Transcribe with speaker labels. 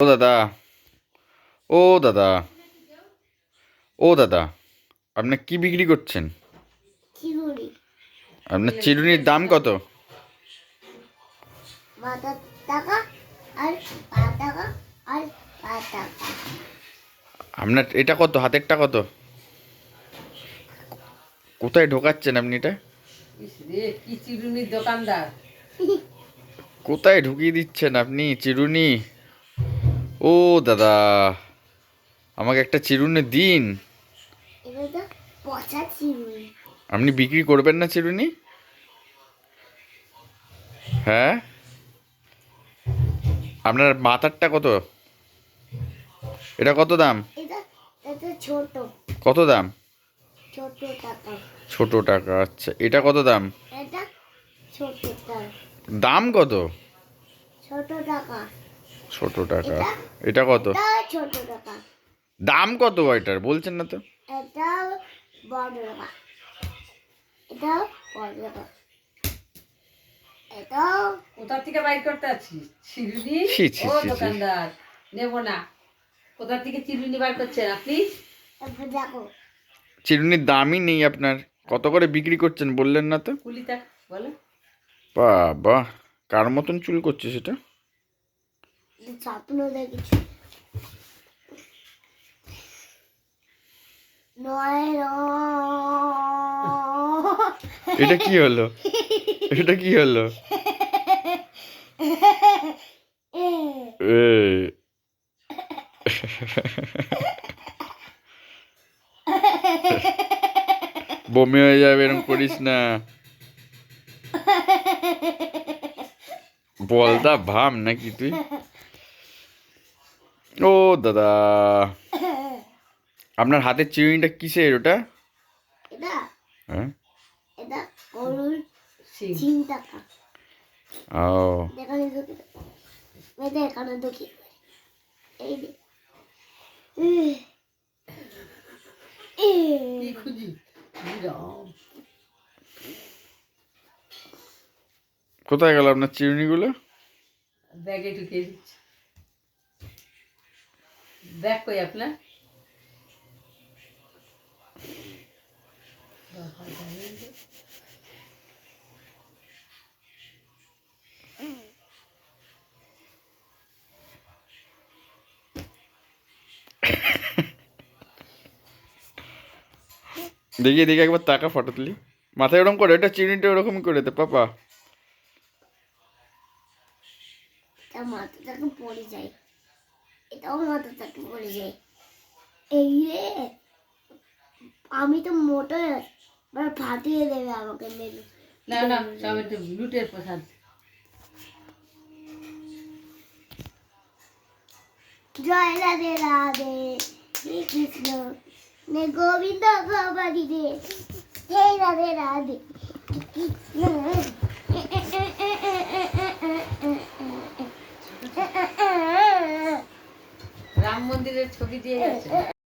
Speaker 1: ও দাদা ও দাদা ও দাদা আপনি কি বিক্রি করছেন? আপনার চিরুনির দাম কত? আপনার এটা কত? হাতেরটা কত? কোথায় ঢোকাচ্ছেন আপনি এটা?
Speaker 2: দোকানদার?
Speaker 1: কোথায় ঢুকিয়ে দিচ্ছেন আপনি চিরুনি? ও দাদা। আমাকে একটা চিরুনি দিন। আপনি বিক্রি করবেন না চিরুনি? হ্যাঁ? আপনার মাথারটা কত? এটা কত দাম? কত দাম?
Speaker 3: ছোট টাকা।
Speaker 1: আচ্ছা। এটা কত দাম? দাম কত?
Speaker 3: ছোট টাকা।
Speaker 1: ছোট টাকা। এটা কত?
Speaker 3: ছোট টাকা।
Speaker 1: দাম কত এটার? বলছেন না তো।
Speaker 3: এটা বড় টাকা। এটা বড় টাকা। এটা
Speaker 2: কোথা থেকে বাইর করতে আছিস চিরুনি?
Speaker 1: ছি, ছি,
Speaker 2: ও
Speaker 1: ছি, ছি।
Speaker 2: দোকানদার। নেব না। কোথা থেকে চিরুনি বার করছেন আপনি?
Speaker 1: চিরুনির দামই নেই আপনার। কত করে বিক্রি করছেন বললেন না তো?
Speaker 2: বলো।
Speaker 1: বাবা কার মতন চুল করছে সেটা?
Speaker 3: স্বপ্ন দেখেছি।
Speaker 1: এটা কি হলো? এটা কি হলো? বমি হয়ে যাবে এরকম করিস না। বলদা ভাম নাকি তুই? ও দাদা। আপনার হাতের চিরুনিটা কিসের ওটা?
Speaker 3: এটা।
Speaker 1: হ্যাঁ। কোথায় গেল আপনার চিরুনিগুলো
Speaker 2: ব্যাগে ঢুকিয়ে দিচ্ছি। ব্যাগ কই আপনার?
Speaker 1: দেখি দেখি একবার টাকা ফটো তুলি। মাথায় ওরকম করে এটা চিরুনিটা ওরকমই করে দে পাপা।
Speaker 3: এটা পড়ে যায়। এটাও মাথাটাকে পড়ে যায়। এই রে আমি তো মোটা এবার ফাটিয়ে দেবে আমাকে মেরে।
Speaker 2: না না একটু লুটের প্রসাদ।
Speaker 3: জয় রাধে রাধে শ্রী কৃষ্ণ। নে গোবিন্দ গবাদি রে হে রাধে রাধে কৃষ্ণ। ছবি দিয়ে গেছে